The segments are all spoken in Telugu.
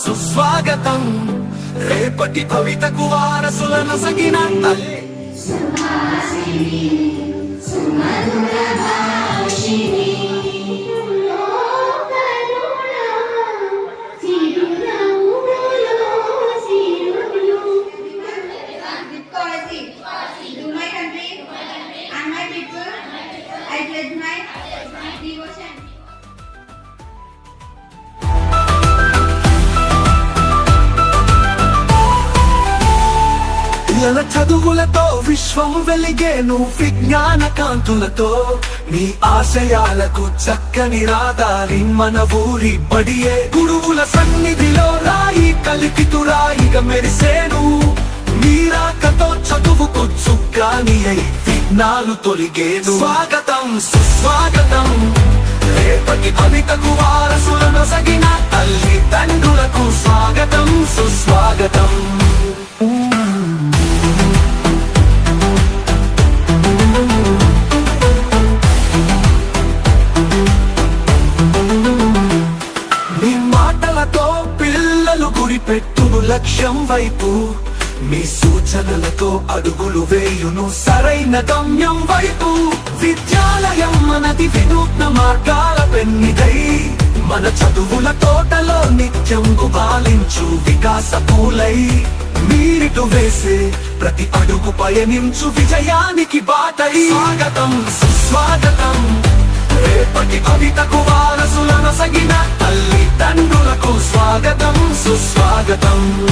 సుస్వాగతం రేపటి భవితకు వారసులను సగిన తల్లి With policy. To my country. And my people. I pledge my devotion. పిల్లల చదువులతో విశ్వం వెలిగేను విజ్ఞాన కాంతులతో. నీ ఆశయాలకు చక్కని రాదారి మన ఊరి బడియే. గురువుల సన్నిధిలో రాయి కలిపితురాయిగా మెరిసేను. మీరాకతో చదువుకు చుక్కాని అయి విఘ్నాలు తొలిగేను. స్వాగతం సుస్వాగతం. రేపటి భవితకు వారసులను సగిన తల్లి తండ్రులకు స్వాగతం. సరైన గమ్యం వైపు విద్యాలయం మనది వినూత్న మార్గాల పెన్నిదై. మన చదువుల తోటలో నిత్యం గుబాలించు వికాస పూలై. మీరిటు వేసే ప్రతి అడుగు పయనించు విజయానికి బాటై. స్వాగతం సుస్వాగతం. రేపటి కవితకు వారసులను సగిన తల్లి తండ్రులకు స్వాగతం సుస్వాగతం.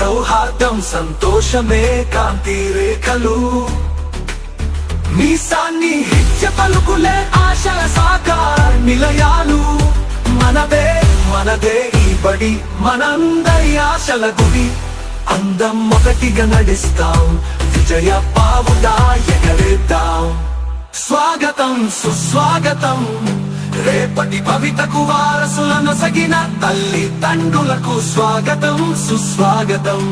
సౌహార్దం సంతోషమే కాంతి రేఖలు. మీ సాన్నిహిత్య పలుకులే ఆశల సాకార నిలయాలు. మనదే మనదే ఈ బడి మనందరి ఆశల గుడి. అందం ఒకటిగా నడిస్తాం విజయ పావుదా ఎగరేద్దాం. స్వాగతం సుస్వాగతం. రేపటి భవితకు వారసులను సగిన తల్లి తండ్రులకు స్వాగతం సుస్వాగతం.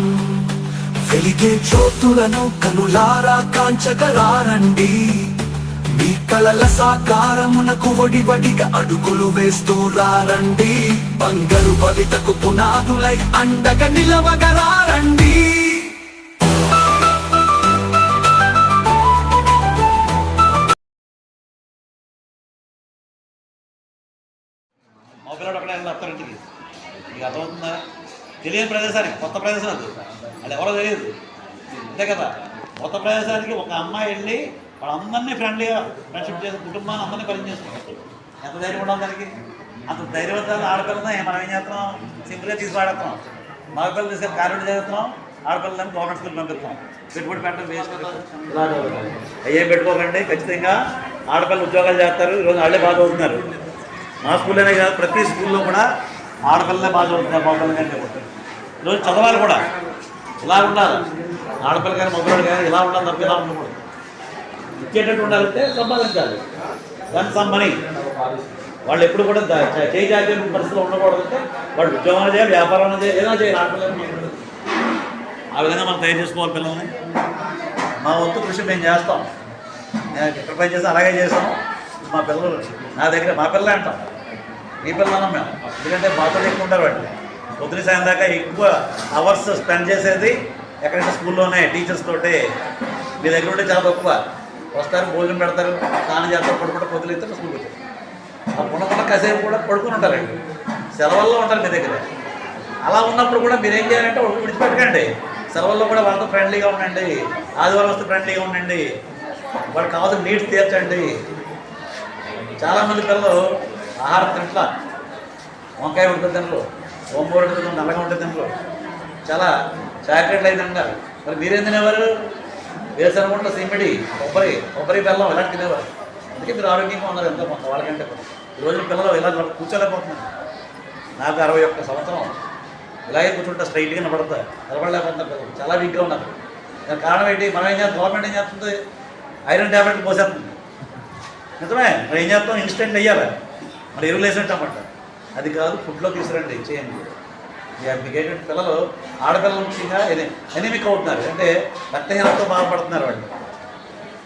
వెలిగే జ్యోతులను కనులారా కాంచగరారండి మీ కలల సాకారమునకు వడివడిగా అడుగులు వేస్తూ రారండి. బంగారు భవితకు పునాదులై అండగా నిలవగరారండి తెలియని ప్రదేశానికి కొత్త ప్రదేశం అది అది ఎవరో తెలియదు. అంతే కదా. కొత్త ప్రదేశానికి ఒక అమ్మాయి వెళ్ళి వాళ్ళందరినీ ఫ్రెండ్లీగా ఫ్రెండ్షిప్ చేసి కుటుంబాన్ని అందరినీ పరిచయం చేసుకుంటారు ఎంత ధైర్యం ఉండాలి దానికి? అంత ధైర్యవంతాలు ఆడపిల్లనే మనం ఏం చేస్తున్నాం? సింపుల్గా తీసి పాడేస్తున్నాం. మగపిల్లలు తీసుకొని కాలేజీ చదువుతున్నాం. ఆడపిల్లలని గవర్నమెంట్ స్కూల్ పంపిస్తాం పెట్టుబడి పెట్టడం వేస్ట్ అయ్యేం పెట్టుకోకండి. ఖచ్చితంగా ఆడపిల్లలు ఉద్యోగాలు చేస్తారు. ఈరోజు వాళ్ళే బాగా చదువుతున్నారు. మా స్కూల్లోనే కాదు ప్రతి స్కూల్లో కూడా ఆడపిల్లలే బాగా చదువుతున్నారు మగపిల్లల కంటే ఈరోజు చదవాలి కూడా. ఇలా ఉండాలి. ఆడపిల్ల కానీ మగవాడు కానీ ఇలా ఉండాలి తప్ప ఇలా ఉండకూడదు. ఇచ్చేటట్టు ఉండాలంటే సంపాదించాలి. దాని సమ్ మనీ వాళ్ళు ఎప్పుడు కూడా దా- చేయి పరిస్థితిలో ఉండకూడదు అంటే వాడు ఉద్యోగం చేయాలి వ్యాపారం చేయాలి ఏదైనా చేయాలి ఆడపిల్లలు ఆ విధంగా మనం తయారు చేసుకోవాలి పిల్లల్ని. మా వంతు కృషి మేము చేస్తాం. నేను ఇక్కడ పని చేస్తాం అలాగే చేస్తాం మా పిల్లలు నా దగ్గర మా పిల్లలే అంటాం. మీ పిల్లలు మేము. ఎందుకంటే మాతో ఎక్కువ ఉంటారు వాళ్ళు పొద్దున సాయం దాకా ఎక్కువ అవర్స్ స్పెండ్ చేసేది ఎక్కడైనా స్కూల్లోనే టీచర్స్ తోటి. మీ దగ్గర ఉంటే చాలా తక్కువ వస్తారు భోజనం పెడతారు స్నానం చేస్తారు పడుకుంటే పొద్దులు ఇస్తారు స్కూల్కి వచ్చారు ఆ పుణకుండా కాసేపు కూడా పడుకుని ఉంటారండి. సెలవుల్లో ఉంటారు మీ దగ్గర. అలా ఉన్నప్పుడు కూడా మీరు ఏం చేయాలంటే ఒకటి విడిచిపెట్టకండి. సెలవుల్లో కూడా వాళ్ళతో ఫ్రెండ్లీగా ఉండండి. ఆదివారం వస్తే ఫ్రెండ్లీగా ఉండండి. వాళ్ళకి కావాల్సిన నీడ్స్ తీర్చండి. చాలామంది పిల్లలు ఆహారం తింటలా. వంకాయ ఉంటుంది తినరు ఓంబూర ఉంటుంది నల్లగా ఉంటుంది తినరు చాలా చాక్లెట్లు అయితే అంటారు. మరి మీరేం తినేవారు? వేరుశనగుంట సిమ్మిడి కొబ్బరి కొబ్బరి బెల్లం ఇలాంటి తినేవారు. అందుకే మీరు ఆరోగ్యంగా ఉన్నారు ఎంతో కొంత వాళ్ళకంటే కొంత. ఈ రోజున పిల్లలు ఇలా కూర్చోలేకపోతున్నారు. నాకు అరవై ఒక్క సంవత్సరం. ఇలాగే కూర్చుంటే స్ట్రైట్గా నిలబడతా. నిలబడలేకపోతున్నారు పిల్లలు. చాలా వీక్గా ఉన్నారు. దానికి కారణం ఏంటి? మనం ఏం చేస్తాం? గవర్నమెంట్ ఏం చేస్తుంది? ఐరన్ ట్యాబ్లెట్లు పోసేస్తుంది. నిజమే. మరి ఏం చేస్తాం? ఇన్స్టెంట్ వేయాలి మరి ఎరువులు వేసినట్టు అన్నమాట అది కాదు ఫుడ్లో తీసుకురండి చేయండి. ఇక పిల్లలు ఆడపిల్లలు ముఖ్యంగా ఎనిమిక్ అవుతున్నారు అంటే రక్తహీనతతో బాధపడుతున్నారు వాళ్ళు.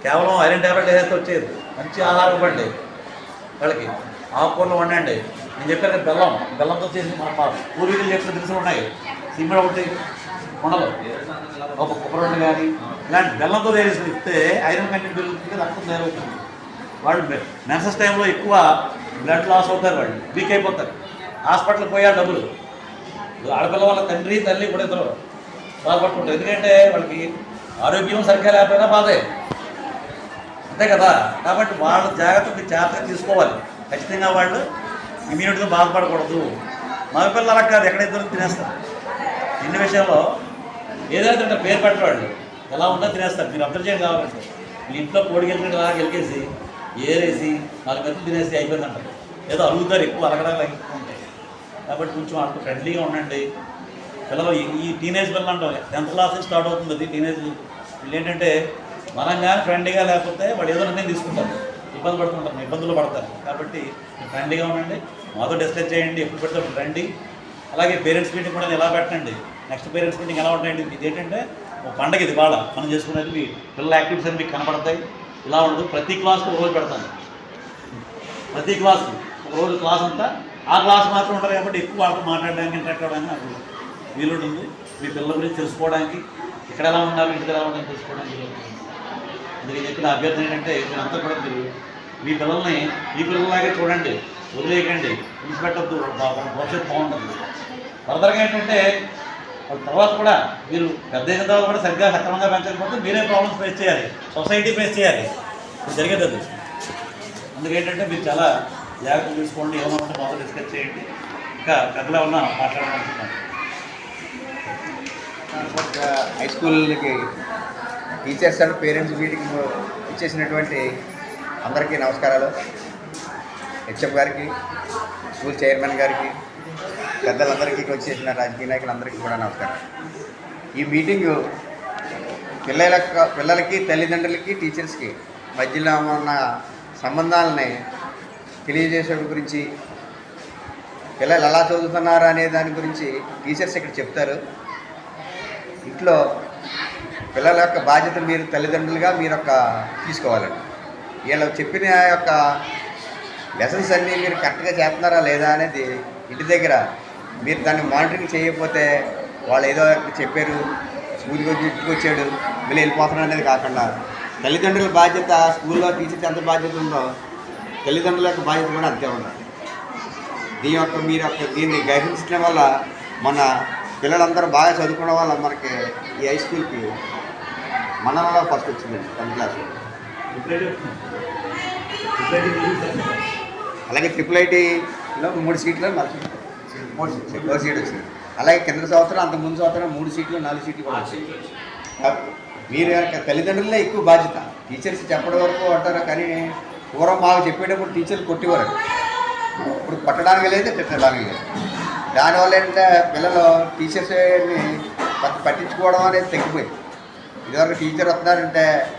కేవలం ఐరన్ ట్యాబ్లెట్ ఏదైతే వచ్చేది మంచి ఆహారం ఇవ్వండి. వాళ్ళకి ఆకుకూరలు వండండి. నేను చెప్పాను బెల్లం బెల్లంతో చేసి మా పూర్వీకులు చెప్పిన దినుసులు ఉన్నాయి. సిమ్మిడ ఒకటి ఉండదు ఒక కొబ్బరి కానీ ఇలాంటి బెల్లంతో వేసి ఇస్తే ఐరన్ కంటెంట్ పెరుగుతుంది రక్తం తయారవుతుంది. వాళ్ళు మెన్సెస్ టైంలో ఎక్కువ బ్లడ్ లాస్ అవుతారు వాళ్ళు వీక్ అయిపోతారు. హాస్పిటల్కి పోయా డబ్బులు. ఆడపిల్ల వాళ్ళ తండ్రి తల్లి కూడా ఇద్దరు బాధపడుతుంటారు ఎందుకంటే వాళ్ళకి ఆరోగ్యం సరిగ్గా లేకపోయినా బాధే. అంతే కదా? కాబట్టి వాళ్ళ జాగ్రత్తలు జాగ్రత్తగా తీసుకోవాలి. ఖచ్చితంగా వాళ్ళు ఇమ్యూనిటీతో బాధపడకూడదు. మగపిల్లలు అలా కాదు ఎక్కడ ఇద్దరు తినేస్తారు. తిన్న విషయంలో ఏదైతే ఉంటే పేరు పెట్టేవాళ్ళు ఎలా ఉన్నా తినేస్తారు. మీరు అబ్జర్వ్ చేయండి కావాలంటే. మీ ఇంట్లో కోడి గెలిచినట్టు అలా గెలికేసి ఏరేసి నాలుగు గంటలు తినేసి అయిపోయిందంటారు ఏదో అడుగుతారు ఎక్కువ అలగడాలు కాబట్టి కొంచెం వాళ్ళకి ఫ్రెండ్లీగా ఉండండి. పిల్లలు ఈ- టీనేజ్ పిల్లలు అంటాం టెన్త్ క్లాస్ స్టార్ట్ అవుతుంది అది టీనేజ్ వీళ్ళు ఏంటంటే మనం కానీ ఫ్రెండ్లీగా లేకపోతే వాడు ఏదో నిర్ణయం తీసుకుంటారు. ఇబ్బంది పడుతుంటారు ఇబ్బందులు పడతారు. కాబట్టి ఫ్రెండ్లీగా ఉండండి మాతో డిస్కస్ చేయండి ఎప్పుడు పెడితే అప్పుడు రండి. అలాగే పేరెంట్స్ మీటింగ్ కూడా ఎలా పెట్టండి నెక్స్ట్ పేరెంట్స్ మీటింగ్ ఎలా ఉంటాయండి? ఇది ఏంటంటే ఒక పండగ ఇది వాళ్ళ మనం చేసుకునేది పిల్లల యాక్టివిటీస్ అని మీకు కనపడతాయి. ఇలా ఉండదు. ప్రతి క్లాస్కి ఒక రోజు పెడతాను. ప్రతి క్లాస్కి ఒక రోజు క్లాస్ అంతా. ఆ క్లాస్ మాత్రం ఉంటారు కాబట్టి ఎక్కువ వాళ్ళతో మాట్లాడడానికి ఇంటరాక్ట్ అవ్వడానికి నాకు వీలుంటుంది. మీ పిల్లల గురించి తెలుసుకోవడానికి ఇక్కడ ఎలా ఉన్నారు ఇంటికి ఎలా ఉండాలని తెలుసుకోవడానికి వీలుంటుంది. అందుకే చెప్పిన అభ్యర్థన ఏంటంటే మీరంతా కూడా మీరు మీ పిల్లల్ని మీ పిల్లలాగే చూడండి వదిలేయకండి. విడిచిపెట్టద్దు. భవిష్యత్తు బాగుంటుంది. ఫర్దర్గా ఏంటంటే తర్వాత కూడా మీరు పెద్ద అయిన తర్వాత కూడా సరిగ్గా సక్రమంగా పెంచకపోతే మీరే ప్రాబ్లమ్స్ ఫేస్ చేయాలి. సొసైటీ ఫేస్ చేయాలి. జరిగేది అది. అందుకేంటంటే మీరు చాలా జాగ్రత్త తీసుకోండి ఏమైనా ఉంటే డిస్కస్ చేయండి. ఇంకా పెద్దలో ఉన్న మాట్లాడాలనుకుంటున్నాను హై స్కూల్కి టీచర్స్ అండ్ పేరెంట్స్ మీటింగ్ ఇచ్చేసినటువంటి అందరికీ నమస్కారాలు. హెచ్ఎం గారికి స్కూల్ చైర్మన్ గారికి పెద్దలందరికీ వచ్చేసిన రాజకీయ నాయకులందరికీ కూడా నమస్కారం. ఈ మీటింగు పిల్లల పిల్లలకి తల్లిదండ్రులకి టీచర్స్కి మధ్యలో ఉన్న సంబంధాలని తెలియజేసే గురించి పిల్లలు ఎలా చదువుతున్నారు అనే దాని గురించి టీచర్స్ ఇక్కడ చెప్తారు. ఇంట్లో పిల్లల యొక్క బాధ్యత మీరు తల్లిదండ్రులుగా మీరు ఒక తీసుకోవాలండి. వీళ్ళు చెప్పిన యొక్క లెసన్స్ అన్నీ మీరు కరెక్ట్గా చేస్తున్నారా లేదా అనేది ఇంటి దగ్గర మీరు దాన్ని మానిటరింగ్ చేయకపోతే వాళ్ళు ఏదో చెప్పారు స్కూల్కి వచ్చి ఇంటికి వచ్చాడు మళ్ళీ వెళ్ళిపోతున్నాడు అనేది కాకుండా తల్లిదండ్రుల బాధ్యత స్కూల్లో టీచర్స్ ఎంత బాధ్యత ఉందో తల్లిదండ్రుల యొక్క బాధ్యత కూడా అంతే ఉండాలి. దీని యొక్క మీరు యొక్క దీన్ని గ్రహించడం వల్ల మన పిల్లలందరూ బాగా చదువుకోవడం వల్ల మనకి ఈ హై స్కూల్కి మనలో ఫస్ట్ వచ్చిందండి టెన్త్ క్లాస్ అలాగే ట్రిపుల్ ఐటీలో మూడు సీట్లు నాలుగు సీట్లు ఒక సీట్ వచ్చింది అలాగే కింద సంవత్సరం అంత ముందు సంవత్సరం మూడు సీట్లు నాలుగు సీట్లు కూడా మీరు తల్లిదండ్రులే ఎక్కువ బాధ్యత. టీచర్స్ చెప్పడం వరకు అంటారు కానీ పూర్వం మాకు చెప్పేటప్పుడు టీచర్లు కొట్టేవారు. ఇప్పుడు కొట్టడానికి లేదు తిట్టడానికి లేదు. దానివల్ల ఏంటంటే పిల్లలు టీచర్స్ని పట్ట- పట్టించుకోవడం అనేది తగ్గిపోయింది. ఇదివరకు టీచర్ వస్తున్నారంటే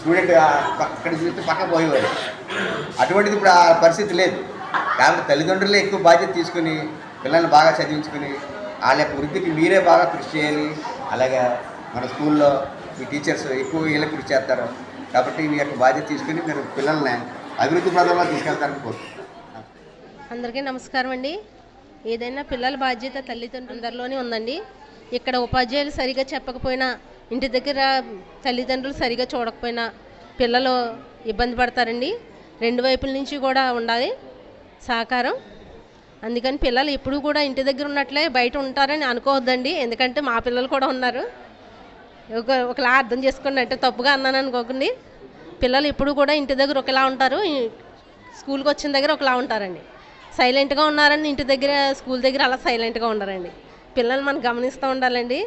స్టూడెంట్ అక్కడ చూస్తే పక్క పోయేవారు. అటువంటిది ఇప్పుడు ఆ పరిస్థితి లేదు. కాబట్టి తల్లిదండ్రులే ఎక్కువ బాధ్యత తీసుకుని పిల్లల్ని బాగా చదివించుకుని వాళ్ళ యొక్క వృద్ధికి మీరే బాగా కృషి చేయాలి. అలాగే మన స్కూల్లో మీ టీచర్స్ ఎక్కువ వీళ్ళకి కృషి చేస్తారు. కాబట్టి మీ యొక్క బాధ్యత తీసుకుని మీరు పిల్లల్ని అభివృద్ధి ప్రదంలో తీసుకెళ్తారని కోరుతున్నాను అందరికీ నమస్కారం అండి. ఏదైనా పిల్లల బాధ్యత తల్లిదండ్రులందరిలోనే ఉందండి. ఇక్కడ ఉపాధ్యాయులు సరిగా చెప్పకపోయినా ఇంటి దగ్గర తల్లిదండ్రులు సరిగా చూడకపోయినా పిల్లలు ఇబ్బంది పడతారండి. రెండు వైపుల నుంచి కూడా ఉండాలి. సహకారం. అందుకని పిల్లలు ఎప్పుడు కూడా ఇంటి దగ్గర ఉన్నట్లే బయట ఉంటారని అనుకోవద్దండి. ఎందుకంటే మా పిల్లలు కూడా ఉన్నారు. ఒక ఒకలా అర్థం చేసుకోండి అంటే తప్పుగా అన్నాను అనుకోకండి. పిల్లలు ఎప్పుడు కూడా ఇంటి దగ్గర ఒకలా ఉంటారు. స్కూల్కి వచ్చిన దగ్గర ఒకలా ఉంటారండి. సైలెంట్గా ఉన్నారని ఇంటి దగ్గర స్కూల్ దగ్గర అలా సైలెంట్గా ఉండరండి. పిల్లలు మనం గమనిస్తూ ఉండాలండి.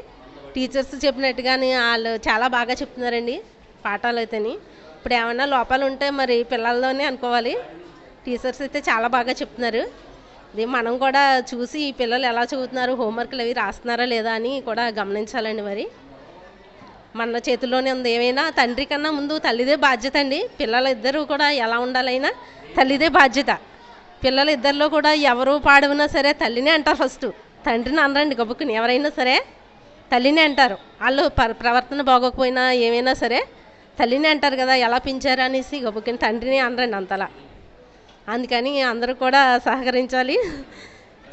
టీచర్స్ చెప్పినట్టుగాని వాళ్ళు చాలా బాగా చెప్తున్నారండి పాఠాలు అయితేని. ఇప్పుడు ఏమైనా లోపాలు ఉంటే మరి పిల్లల్లోనే అనుకోవాలి. టీచర్స్ అయితే చాలా బాగా చెప్తున్నారు. ఇది మనం కూడా చూసి ఈ పిల్లలు ఎలా చదువుతున్నారు హోంవర్క్లు అవి రాస్తున్నారా లేదా అని కూడా గమనించాలండి మరి. మన చేతిలోనే ఉంది. ఏమైనా తండ్రి కన్నా ముందు తల్లిదే బాధ్యత అండి. పిల్లలిద్దరూ కూడా ఎలా ఉండాలైనా తల్లిదే బాధ్యత. పిల్లలిద్దరిలో కూడా ఎవరు పాడవినా సరే తల్లినే అంటారు ఫస్ట్. తండ్రిని అనరండి గబుక్కుని. ఎవరైనా సరే తల్లినే అంటారు. వాళ్ళు ప్రవర్తన బాగోకపోయినా ఏమైనా సరే తల్లినే అంటారు కదా ఎలా పెంచారు అనేసి గబుక్కుని తండ్రిని అనరండి అంతలా. అందుకని అందరూ కూడా సహకరించాలి.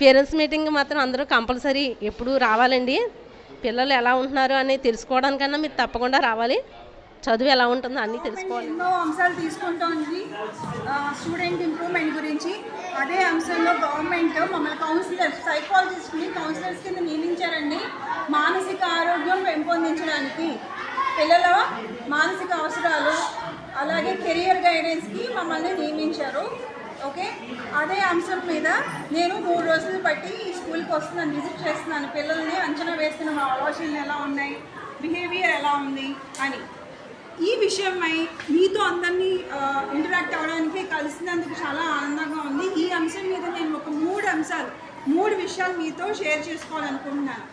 పేరెంట్స్ మీటింగ్ మాత్రం అందరూ కంపల్సరీ ఎప్పుడూ రావాలండి. పిల్లలు ఎలా ఉంటున్నారు అని తెలుసుకోవడానికన్నా మీరు తప్పకుండా రావాలి. చదువు ఎలా ఉంటుందో అన్నీ తెలుసుకోవాలి. ఎన్నో అంశాలు తీసుకుంటోంది స్టూడెంట్ ఇంప్రూవ్మెంట్ గురించి. అదే అంశంలో గవర్నమెంట్ మమ్మల్ని కౌన్సిలర్స్ సైకాలజిస్ట్ని కౌన్సిలర్స్ కింద నియమించారండి. మానసిక ఆరోగ్యం పెంపొందించడానికి. పిల్లల మానసిక అవసరాలు అలాగే కెరియర్ గైడెన్స్కి మమ్మల్ని నియమించారు. ఓకే? అదే అంశం మీద నేను మూడు రోజులు బట్టి ఈ స్కూల్కి వస్తున్నాను విజిట్ చేస్తున్నాను. పిల్లల్ని అంచనా వేస్తున్న మా ఆలోచనలు ఎలా ఉన్నాయి బిహేవియర్ ఎలా ఉంది అని. ఈ విషయమై మీతో అందరినీ ఇంటరాక్ట్ అవ్వడానికి కలిసినందుకు చాలా ఆనందంగా ఉంది. ఈ అంశం మీద నేను ఒక మూడు అంశాలు మూడు విషయాలు మీతో షేర్ చేసుకోవాలనుకుంటున్నాను.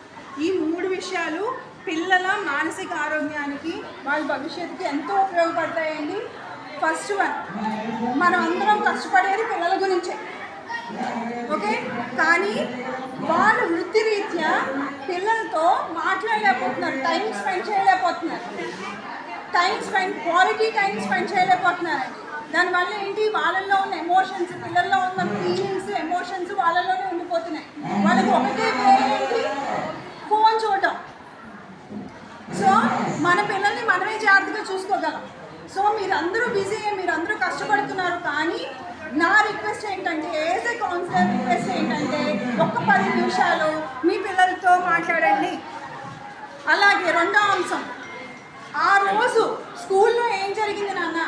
ఈ మూడు విషయాలు పిల్లల మానసిక ఆరోగ్యానికి వాళ్ళ భవిష్యత్తుకి ఎంతో ఉపయోగపడతాయండి. First one. మనం అందరం కష్టపడేది పిల్లల గురించే. ఓకే? కానీ వాళ్ళు వృత్తిరీత్యా పిల్లలతో మాట్లాడలేకపోతున్నారు టైం స్పెండ్ చేయలేకపోతున్నారు. Time spend quality time spend చేయలేకపోతున్నారండి. దానివల్ల ఏంటి? వాళ్ళల్లో ఉన్న ఎమోషన్స్ పిల్లల్లో ఉన్న ఫీలింగ్స్ ఎమోషన్స్ వాళ్ళలోనే ఉండిపోతున్నాయి. వాళ్ళకి ఒకటే ఏంటి? ఫోన్ చూడటం సో మన పిల్లల్ని మనమే జాగ్రత్తగా చూసుకోగలం. సో మీరందరూ బిజీ మీరందరూ కష్టపడుతున్నారు కానీ నా రిక్వెస్ట్ ఏంటంటే ఏజ్ ఏ కౌన్సిలర్ రిక్వెస్ట్ ఏంటంటే ఒక్క పది నిమిషాలు మీ పిల్లలతో మాట్లాడండి. అలాగే రెండో అంశం ఆ రోజు స్కూల్లో ఏం జరిగింది నాన్న?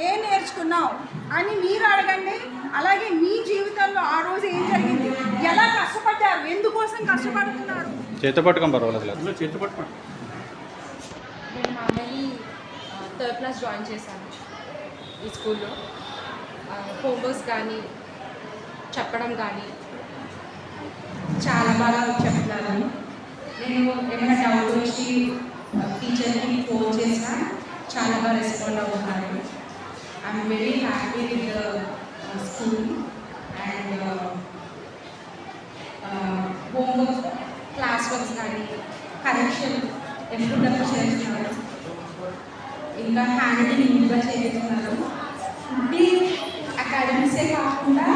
ఏం నేర్చుకున్నావు? అని మీరు అడగండి. అలాగే మీ జీవితంలో ఆ రోజు ఏం జరిగింది? ఎలా కష్టపడ్డారు? ఎందుకోసం కష్టపడుతున్నారు? చేత పట్టుకొని పర్వాలేదు. నేను థర్డ్ క్లాస్ జాయిన్ చేశాను. ఈ స్కూల్లో. హోంవర్క్స్ కానీ చెప్పడం కానీ. చాలా బాగా చెప్తున్నారు నేను ఏమైనా డౌట్ వచ్చి టీచర్కి ఫోన్ చేసినా చాలా బాగా రెస్పాండ్ అవుతున్నారు. I'm very happy with school and homework class works కానీ కరెక్షన్ ఎప్పుడప్పుడు చేస్తున్నారు? ఇంకా హ్యాండ్ నీట్గా చేస్తున్నారు అకాడమిక్సే కాకుండా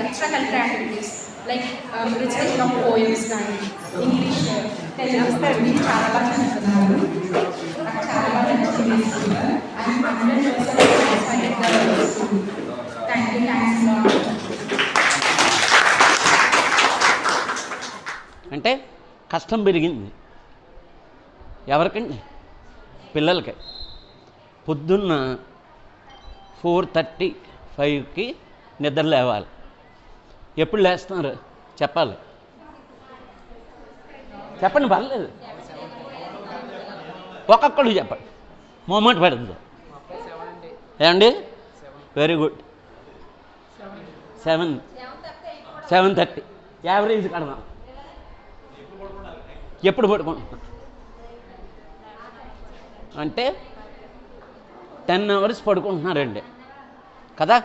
extra curricular activities like research of poems కానీ ఇంగ్లీష్ తెలుగు అన్ని చాలా బాగా చేస్తున్నారు నాకు చాలా బాగా నచ్చింది and hundred percent thank you thanks అంటే కష్టం పెరిగింది. ఎవరికండి? పిల్లలకి. పొద్దున్న ఫోర్ థర్టీ ఫైవ్కి నిద్ర లేవాలి. ఎప్పుడు లేస్తున్నారు? చెప్పాలి. చెప్పండి పర్లేదు. ఒక్కొక్కడు చెప్పండి. మొమెంట్ పడుతుంది. ఏమండి? Very good. Seven. Seven thirty. Average కడదాం. ఎప్పుడు పడుకుంటున్నాం అంటే టెన్ అవర్స్ పడుకుంటున్నారండి. కదా?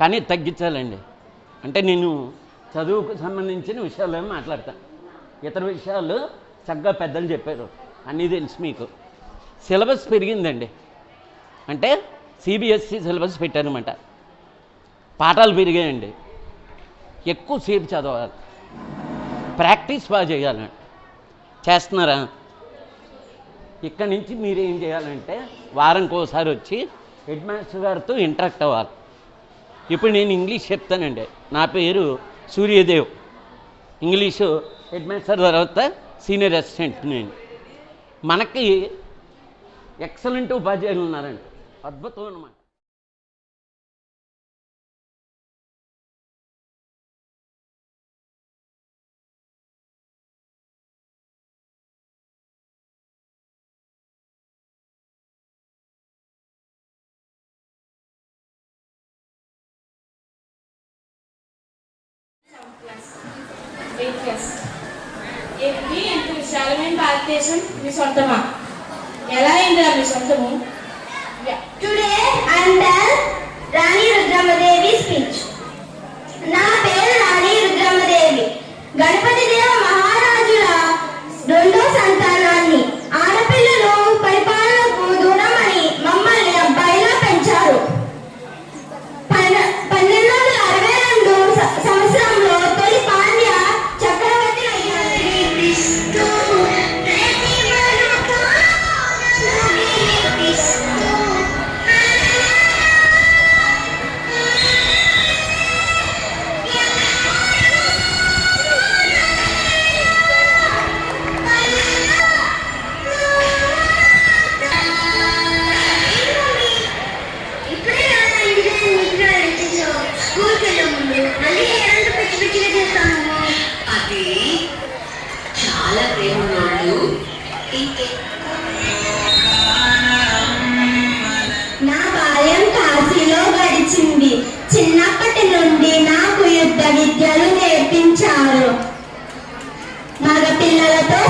కానీ తగ్గించాలండి. అంటే నేను చదువుకు సంబంధించిన విషయాలు మాట్లాడతాను ఇతర విషయాలు చక్కగా పెద్దలు చెప్పారు. అన్నీ తెలుసు మీకు. సిలబస్ పెరిగిందండి. అంటే సిబిఎస్సి సిలబస్ పెట్టారనమాట పాఠాలు పెరిగాయండి. ఎక్కువసేపు చదవాలి. ప్రాక్టీస్ బాగా చేయాలండి చేస్తున్నారా? ఇక్కడ నుంచి మీరు ఏం చేయాలంటే వారంకి ఒకసారి వచ్చి హెడ్ మాస్టర్ గారితో ఇంటరాక్ట్ అవ్వాలి. ఇప్పుడు నేను ఇంగ్లీష్ చెప్తానండి. నా పేరు సూర్యదేవ్. ఇంగ్లీషు హెడ్ మాస్టర్ తర్వాత సీనియర్ అసిస్టెంట్ నేను. మనకి ఎక్సలెంట్ ఉపాధ్యాయులు ఉన్నారండి. అద్భుతం అన్నమాట ఎన్ని క్లాస్ విశాలమైన భారతదేశం మీ సొంతమా ఎలా అయిందా మీ సొంతము today under Rani Rudramadevi speech నా పేరు రాణి రుద్రమదేవి గణపతి దేవ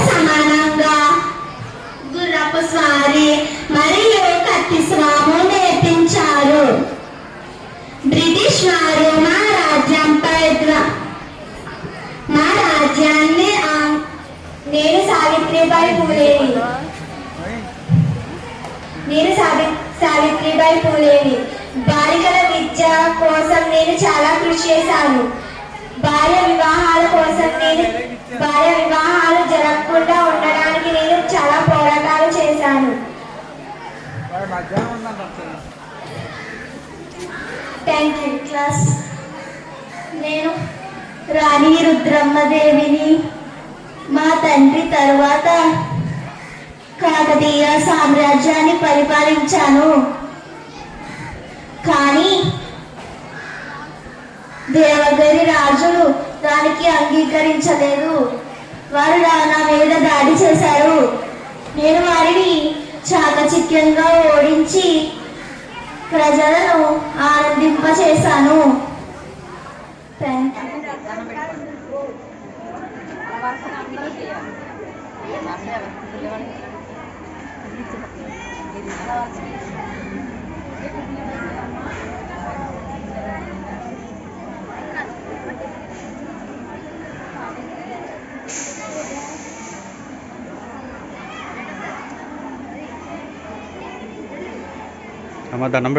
సమానంగా. గుర్రపు స్వారీ మరియు కత్తి స్వాము నేర్పించారు. బ్రిటిష్ వారు మా రాజ్యంపై మా రాజ్యాన్ని నేను సావిత్రిబాయి పూలేని. నేను సావి సావిత్రిబాయి పూలేని. బాలికల విద్య కోసం నేను చాలా కృషి చేశాను. భార్య వివాహాల కోసం నేను భార్య వివాహ జరగకుండా ఉండడానికి నేను చాలా పోరాటాలు చేశాను థ్యాంక్ యూ క్లాస్? నేను రాణి రుద్రమ్మదేవిని మా తండ్రి తరువాత కాకతీయ సామ్రాజ్యాన్ని పరిపాలించాను. కానీ దేవగిరి రాజులు దానికి అంగీకరించలేదు. వారు నా నా మీద దాడి చేశారు. నేను వారిని చాకచిక్యంగా ఓడించి ప్రజలను ఆనందింపచేశాను. థ్యాంక్ యూ हमारे दानम